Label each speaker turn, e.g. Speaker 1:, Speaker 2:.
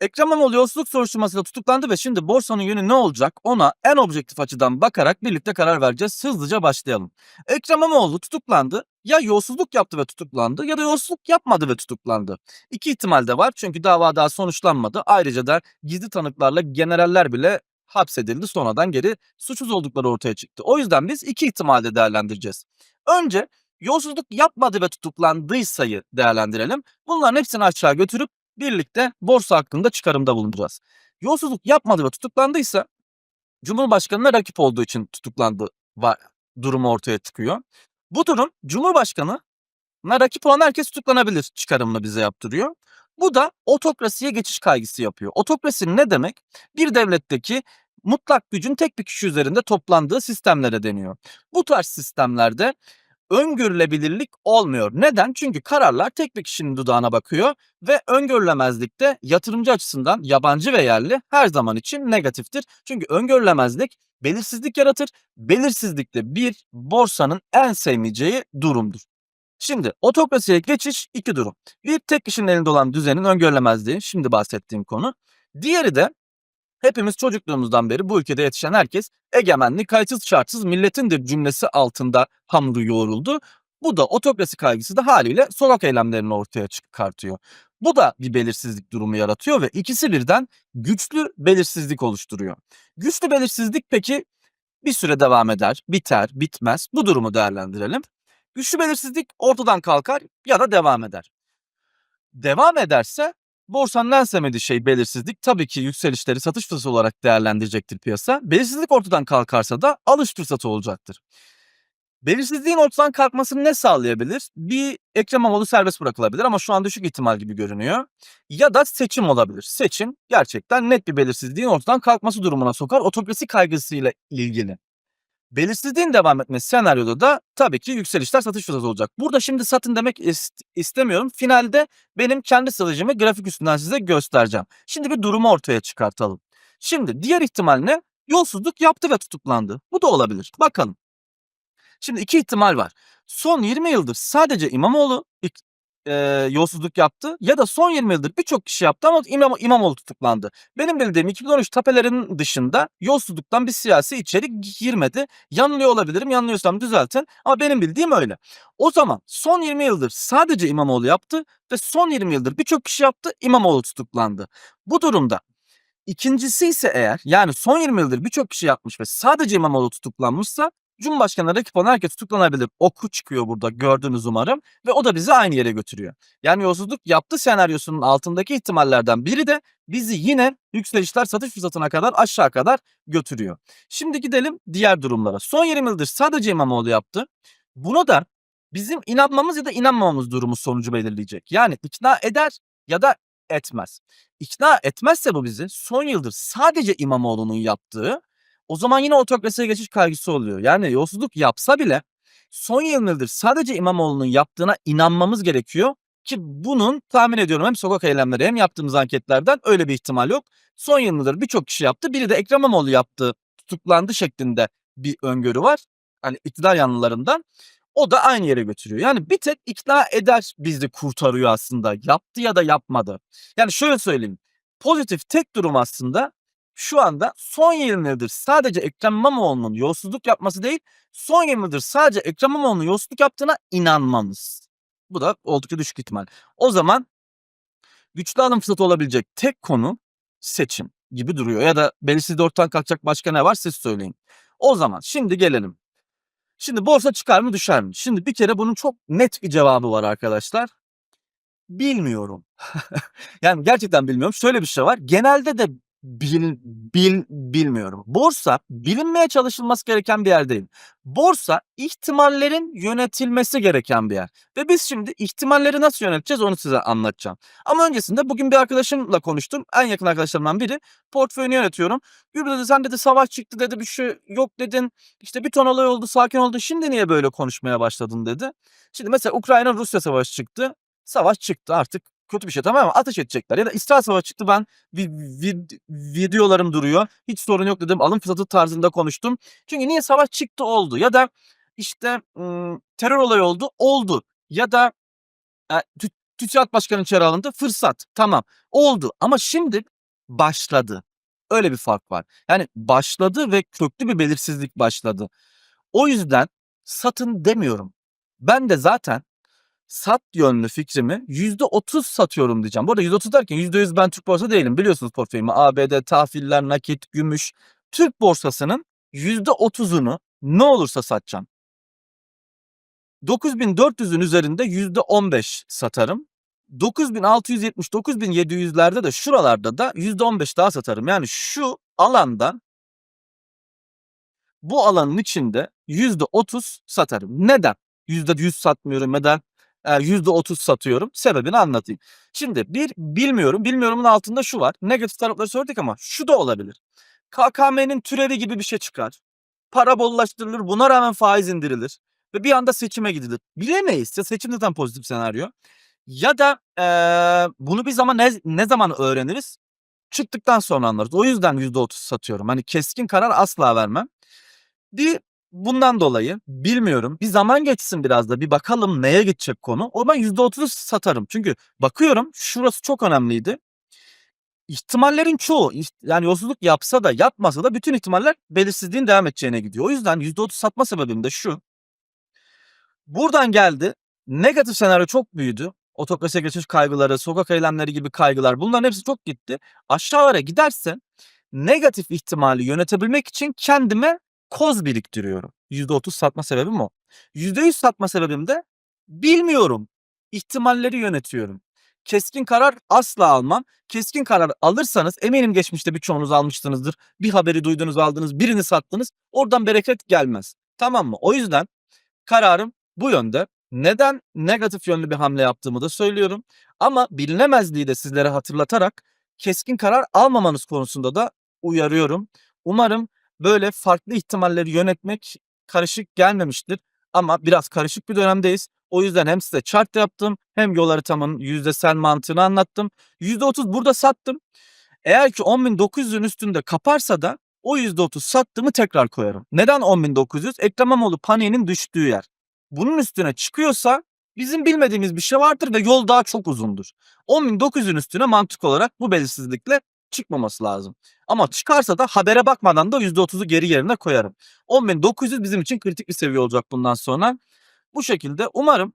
Speaker 1: Ekrem İmamoğlu yolsuzluk soruşturmasıyla tutuklandı ve şimdi borsanın yönü ne olacak ona en objektif açıdan bakarak birlikte karar vereceğiz. Hızlıca başlayalım. Ekrem İmamoğlu tutuklandı. Ya yolsuzluk yaptı ve tutuklandı ya da yolsuzluk yapmadı ve tutuklandı. İki ihtimal de var çünkü dava daha sonuçlanmadı. Ayrıca da gizli tanıklarla generaller bile hapsedildi. Sonradan geri suçsuz oldukları ortaya çıktı. O yüzden biz iki ihtimalde değerlendireceğiz. Önce yolsuzluk yapmadı ve tutuklandıysayı değerlendirelim. Bunların hepsini aşağı götürüp birlikte borsa hakkında çıkarımda bulunacağız. Yolsuzluk yapmadı ve tutuklandıysa Cumhurbaşkanı'na rakip olduğu için tutuklandı durumu ortaya çıkıyor. Bu durum Cumhurbaşkanı'na rakip olan herkes tutuklanabilir çıkarımını bize yaptırıyor. Bu da otokrasiye geçiş kaygısı yapıyor. Otokrasi ne demek? Bir devletteki mutlak gücün tek bir kişi üzerinde toplandığı sistemlere deniyor. Bu tarz sistemlerde öngörülebilirlik olmuyor. Neden? Çünkü kararlar tek bir kişinin dudağına bakıyor ve öngörülemezlik de yatırımcı açısından yabancı ve yerli her zaman için negatiftir. Çünkü öngörülemezlik belirsizlik yaratır. Belirsizlik de bir borsanın en sevmeyeceği durumdur. Şimdi otokrasiye geçiş iki durum. Bir tek kişinin elinde olan düzenin öngörülemezliği şimdi bahsettiğim konu. Diğeri de hepimiz çocukluğumuzdan beri bu ülkede yetişen herkes egemenlik kayıtsız şartsız milletindir cümlesi altında hamuru yoğruldu. Bu da otokrasi kaygısı da haliyle sokak eylemlerini ortaya çıkartıyor. Bu da bir belirsizlik durumu yaratıyor ve ikisi birden güçlü belirsizlik oluşturuyor. Güçlü belirsizlik peki bir süre devam eder, biter, bitmez. Bu durumu değerlendirelim. Güçlü belirsizlik ortadan kalkar ya da devam eder. Devam ederse borsanın en sevmediği şey belirsizlik. Tabii ki yükselişleri satış fırsatı olarak değerlendirecektir piyasa. Belirsizlik ortadan kalkarsa da alış fırsatı olacaktır. Belirsizliğin ortadan kalkmasını ne sağlayabilir? Bir Ekrem İmamoğlu serbest bırakılabilir ama şu an düşük ihtimal gibi görünüyor. Ya da seçim olabilir. Seçim gerçekten net bir belirsizliğin ortadan kalkması durumuna sokar otokrasi kaygısıyla ilgili. Belirsizliğin devam etmesi senaryoda da tabii ki yükselişler satış fırsatı olacak. Burada şimdi satın demek ist- istemiyorum. Finalde benim kendi stratejimi grafik üstünden size göstereceğim. Şimdi bir durumu ortaya çıkartalım. Şimdi diğer ihtimal ne? Yolsuzluk yaptı ve tutuklandı. Bu da olabilir. Bakalım. Şimdi iki ihtimal var. Son 20 yıldır sadece İmamoğlu eee, yolsuzluk yaptı ya da son 20 yıldır birçok kişi yaptı ama İmam, İmamoğlu tutuklandı. Benim bildiğim 2013 tapelerinin dışında yolsuzluktan bir siyasi içerik girmedi. Yanılıyor olabilirim. Yanılıyorsam düzeltin. Ama benim bildiğim öyle. O zaman son 20 yıldır sadece İmamoğlu yaptı ve son 20 yıldır birçok kişi yaptı. İmamoğlu tutuklandı. Bu durumda ikincisi ise eğer yani son 20 yıldır birçok kişi yapmış ve sadece İmamoğlu tutuklanmışsa Cumhurbaşkanı'na rakip olan herkes tutuklanabilir. Oku çıkıyor burada gördüğünüz umarım ve o da bizi aynı yere götürüyor. Yani yolsuzluk yaptı senaryosunun altındaki ihtimallerden biri de bizi yine yükselişler satış fırsatına kadar aşağı kadar götürüyor. Şimdi gidelim diğer durumlara. Son 20 yıldır sadece İmamoğlu yaptı. Bunu da bizim inanmamız ya da inanmamamız durumu sonucu belirleyecek. Yani ikna eder ya da etmez. İkna etmezse bu bizi son yıldır sadece İmamoğlu'nun yaptığı o zaman yine otokrasiye geçiş kaygısı oluyor. Yani yolsuzluk yapsa bile son 20 yıldır sadece İmamoğlu'nun yaptığına inanmamız gerekiyor ki bunun tahmin ediyorum hem sokak eylemleri hem yaptığımız anketlerden öyle bir ihtimal yok. Son 20 yıldır birçok kişi yaptı. Biri de Ekrem İmamoğlu yaptı, tutuklandı şeklinde bir öngörü var. Hani iktidar yanlılarından. O da aynı yere götürüyor. Yani bir tek ikna eder bizi kurtarıyor aslında. Yaptı ya da yapmadı. Yani şöyle söyleyeyim. Pozitif tek durum aslında şu anda son 20 yıldır sadece Ekrem İmamoğlu'nun yolsuzluk yapması değil, son 20 yıldır sadece Ekrem İmamoğlu'nun yolsuzluk yaptığına inanmamız. Bu da oldukça düşük ihtimal. O zaman güçlü alım fırsatı olabilecek tek konu seçim gibi duruyor. Ya da belirsizliği ortadan kalkacak başka ne var siz söyleyin. O zaman şimdi gelelim. Şimdi borsa çıkar mı düşer mi? Şimdi bir kere bunun çok net bir cevabı var arkadaşlar. Bilmiyorum. yani gerçekten bilmiyorum. Şöyle bir şey var. Genelde de bil, bil, bilmiyorum. Borsa bilinmeye çalışılması gereken bir yer değil. Borsa ihtimallerin yönetilmesi gereken bir yer. Ve biz şimdi ihtimalleri nasıl yöneteceğiz onu size anlatacağım. Ama öncesinde bugün bir arkadaşımla konuştum. En yakın arkadaşlarımdan biri. Portföyünü yönetiyorum. Gül dedi sen dedi savaş çıktı dedi bir şey yok dedin. İşte bir ton olay oldu sakin oldu. Şimdi niye böyle konuşmaya başladın dedi. Şimdi mesela Ukrayna Rusya savaşı çıktı. Savaş çıktı artık kötü bir şey tamam mı? Ateş edecekler. Ya da İsrail Savaşı çıktı ben vi- vi- videolarım duruyor. Hiç sorun yok dedim. Alım fırsatı tarzında konuştum. Çünkü niye savaş çıktı oldu. Ya da işte ım, terör olayı oldu oldu. Ya da e, tü- TÜSİAD Başkanı içeri alındı. Fırsat. Tamam. Oldu. Ama şimdi başladı. Öyle bir fark var. Yani başladı ve köklü bir belirsizlik başladı. O yüzden satın demiyorum. Ben de zaten sat yönlü fikrimi %30 satıyorum diyeceğim. Bu arada %30 derken %100 ben Türk borsası değilim. Biliyorsunuz portföyümü. ABD, tahviller, nakit, gümüş. Türk borsasının %30'unu ne olursa satacağım. 9400'ün üzerinde %15 satarım. 9670 9700'lerde de şuralarda da %15 daha satarım. Yani şu alanda bu alanın içinde %30 satarım. Neden? %100 satmıyorum. Neden? Eee, %30 satıyorum. Sebebini anlatayım. Şimdi bir bilmiyorum. Bilmiyorumun altında şu var. Negatif tarafları söyledik ama şu da olabilir. KKM'nin türevi gibi bir şey çıkar. Para bollaştırılır. Buna rağmen faiz indirilir ve bir anda seçime gidilir. Bilemeyiz. Ya seçim zaten pozitif senaryo. Ya da eee, bunu bir zaman ne, ne zaman öğreniriz? Çıktıktan sonra anlarız. O yüzden %30 satıyorum. Hani keskin karar asla vermem. Bir bundan dolayı bilmiyorum. Bir zaman geçsin biraz da bir bakalım neye gidecek konu. O zaman %30'u satarım. Çünkü bakıyorum şurası çok önemliydi. İhtimallerin çoğu yani yolsuzluk yapsa da yapmasa da bütün ihtimaller belirsizliğin devam edeceğine gidiyor. O yüzden %30 satma sebebim de şu. Buradan geldi. Negatif senaryo çok büyüdü. Otokrasiye geçiş kaygıları, sokak eylemleri gibi kaygılar bunların hepsi çok gitti. Aşağılara giderse negatif ihtimali yönetebilmek için kendime koz biriktiriyorum. %30 satma sebebim o. %100 satma sebebim de bilmiyorum. İhtimalleri yönetiyorum. Keskin karar asla almam. Keskin karar alırsanız eminim geçmişte birçoğunuz almışsınızdır. Bir haberi duydunuz aldınız birini sattınız oradan bereket gelmez. Tamam mı? O yüzden kararım bu yönde. Neden negatif yönlü bir hamle yaptığımı da söylüyorum. Ama bilinemezliği de sizlere hatırlatarak keskin karar almamanız konusunda da uyarıyorum. Umarım böyle farklı ihtimalleri yönetmek karışık gelmemiştir. Ama biraz karışık bir dönemdeyiz. O yüzden hem size chart yaptım hem yol haritamın yüzdesel mantığını anlattım. %30 burada sattım. Eğer ki 10.900'ün üstünde kaparsa da o %30 sattığımı tekrar koyarım. Neden 10.900? Ekrem İmamoğlu paniğinin düştüğü yer. Bunun üstüne çıkıyorsa bizim bilmediğimiz bir şey vardır ve yol daha çok uzundur. 10.900'ün üstüne mantık olarak bu belirsizlikle çıkmaması lazım. Ama çıkarsa da habere bakmadan da %30'u geri yerine koyarım. 10.900 bizim için kritik bir seviye olacak bundan sonra. Bu şekilde umarım